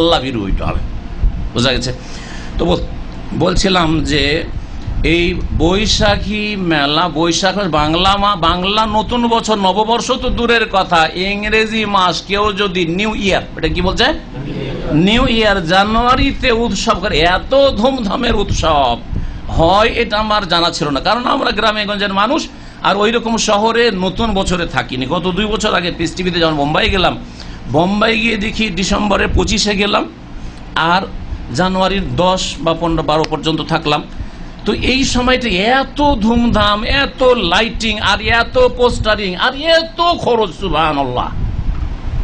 আল্লাহ বিরু হইতে হবে। বোঝা গেছে? তো বলছিলাম যে এই বৈশাখী মেলা, বৈশাখ বাংলা মা বাংলা নতুন বছর, নববর্ষ তো দূরের কথা। ইংরেজি মাস, কেউ যদি নিউ ইয়ার, এটা কি বলছে? নিউ ইয়ার, জানুয়ারিতে উৎসব করে। এত ধুমধামের উৎসব। হয় এটা আমার জানা ছিল না। কারণ আমরা গ্রামে গঞ্জের মানুষ, আর ওই রকম শহরে নতুন বছরে থাকিনি। গত দুই বছর আগে টিভিতে যখন বোম্বাই গেলাম বোম্বাই গিয়ে দেখি ডিসেম্বরে পঁচিশে গেলাম, আর জানুয়ারির দশ বা পনেরো বারো পর্যন্ত থাকলাম। তো এই সময়টা এত ধুমধাম, এত লাইটিং আর এত পোস্টারিং আর এত খরচ সুবাহ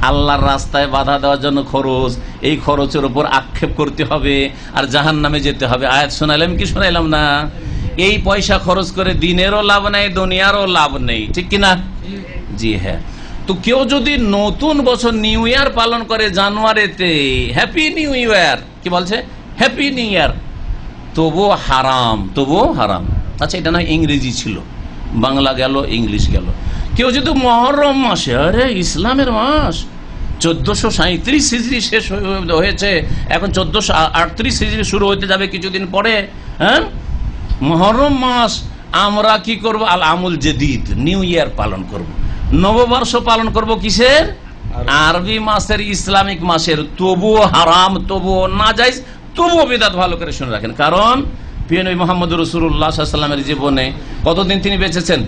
আল্লাহর রাস্তায় বাধা দেওয়ার জন্য খরচ, এই খরচের উপর আক্ষেপ করতে হবে, আর জাহান নামে যেতে হবে। আয়াত শোনাইলাম কি শোনাইলাম না? এই পয়সা খরচ করে দিনেরও লাভ নেই, দুনিয়ারও লাভ নেই, ঠিক কিনা? জি হ্যাঁ। তো কেউ যদি নতুন বছর নিউ ইয়ার পালন করে জানুয়ারিতে হ্যাপি নিউ ইয়ার কি বলছে? হ্যাপি নিউ ইয়ার তবুও হারাম তবুও হারাম। আচ্ছা এটা না ইংরেজি ছিল। বাংলা গেল, ইংলিশ গেল। কেউ যদি মহরম মাসে, আরে, ইসলামের মাস, চোদ্দশো সাঁত্রিশ হিজড়ি শেষ হয়ে- হয়েছে, এখন চোদ্দশো আটত্রিশ হিজড়ি শুরু হতে যাবে কিছুদিন পরে হ্যাঁ? মহরম মাস, আমরা কি করব? আল আমুল জেদিদ, নিউ ইয়ার পালন করব। নববর্ষ পালন করব কিসের? আরবি। মাসের ইসলামিক মাসের। তবুও হারাম তবুও না যাই তবুও বেদাত ভালো করে শুনে রাখেন। কারণ পিয়নবী মোহাম্মদ রসুল্লাহ সাল্লামের জীবনে কতদিন তিনি বেঁচেছেন?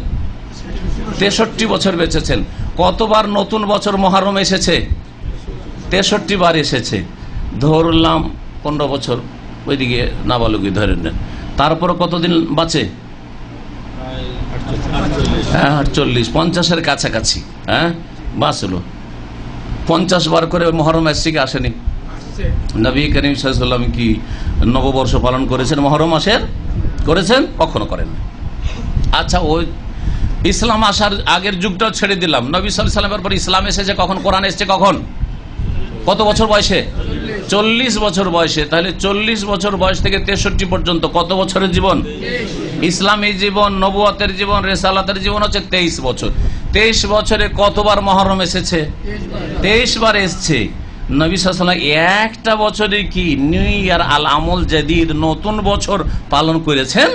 তেষট্টি বছর বেঁচেছেন। কতবার নতুন বছর মহারম এসেছে? তেষট্টি বার এসেছে। ধরলাম পনেরো বছর। ওইদিকে নাবালুকি ধরে নেন। তারপর কতদিন বাঁচে? হ্যাঁ আটচল্লিশ। পঞ্চাশের কাছাকাছি। হ্যাঁ? বাঁচলো পঞ্চাশ বার করে মহরম এসছে কি আসেনি? নবী করিম সাল্লাম কি নববর্ষ পালন করেছেন? মহরম মাসের করেছেন? কখনো করেন আচ্ছা ওই ইসলাম আসার আগের যুগটাও ছেড়ে দিলাম। নবী সাল্লামের পর ইসলাম এসেছে কখন? কোরআন এসেছে কখন? কত বছর বয়সে? চল্লিশ বছর বয়সে। তাহলে চল্লিশ বছর বয়স থেকে তেষট্টি পর্যন্ত কত বছরের জীবন? ইসলামী জীবন, নবুয়তের জীবন, রেসালাতের জীবন হচ্ছে তেইশ বছর। তেইশ বছরে কতবার মহরম এসেছে? তেইশ বার এসছে। নবী সাল্লাম একটা বছরে কি নিউ ইয়ার আল আমল জাদিদ নতুন বছর পালন করেছেন?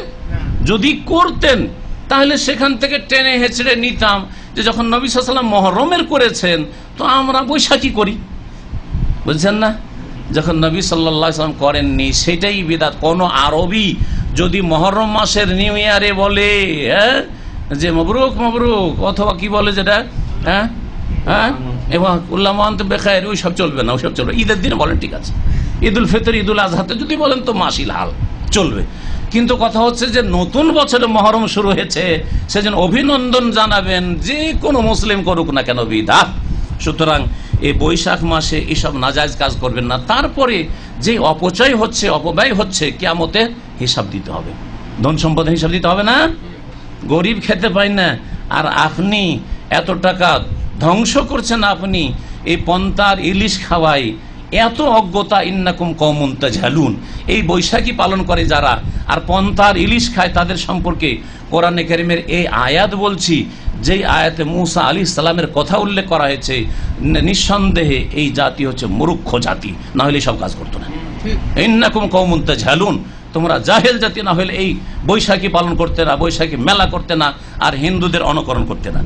যদি করতেন, তাহলে সেখান থেকে টেনে হেঁচড়ে নিতাম যে যখন নবী সাল্লাম মহরমের করেছেন, তো আমরা বৈশাখী করি। বুঝছেন না? যখন নবী সাল্লাম করেননি, সেটাই বিদাত। কোন আরবি যদি মহরম মাসের নিউ ইয়ারে বলে হ্যাঁ যে মবরুক মবরুক, অথবা কি বলে যেটা হ্যাঁ হ্যাঁ এবং বেখায়ের, ওই সব চলবে না, ওই সব চলবে ঈদের দিনে বলেন ঠিক আছে। ঈদুল ফিতর, ঈদুল আজহাতে যদি বলেন তো মাসিল হাল, চলবে। কিন্তু কথা হচ্ছে যে নতুন বছরে মহরম শুরু হয়েছে, সেজন্য অভিনন্দন জানাবেন, যে কোনো মুসলিম করুক না কেন বিদাত সুতরাং এই বৈশাখ মাসে এসব নাজায়জ কাজ করবেন না। তারপরে যে অপচয় হচ্ছে, অপব্যয় হচ্ছে কেমতে হিসাব দিতে হবে। ধন সম্পদ হিসাব দিতে হবে না? গরিব খেতে পায় না। আর আপনি এত টাকা ধ্বংস করছেন আপনি, এই পন্তার ইলিশ খাওয়াই এত অজ্ঞতা ইন্নাকুম কমুন্তা ঝালুন এই বৈশাখী পালন করে যারা, আর পন্থার ইলিশ খায় তাদের সম্পর্কে কোরআনে কারিমের এই আয়াত বলছি, যেই আয়াতে মুসা আলী সালামের কথা উল্লেখ করা হয়েছে নিঃসন্দেহে এই জাতি হচ্ছে মূর্খ জাতি, না হলে সব কাজ করতো না। ইন্নাকুম কৌমুন্তা ঝালুন তোমরা জাহেল জাতি, না হলে এই বৈশাখী পালন করতে না, বৈশাখী মেলা করতে না, আর হিন্দুদের অনুকরণ করতে না।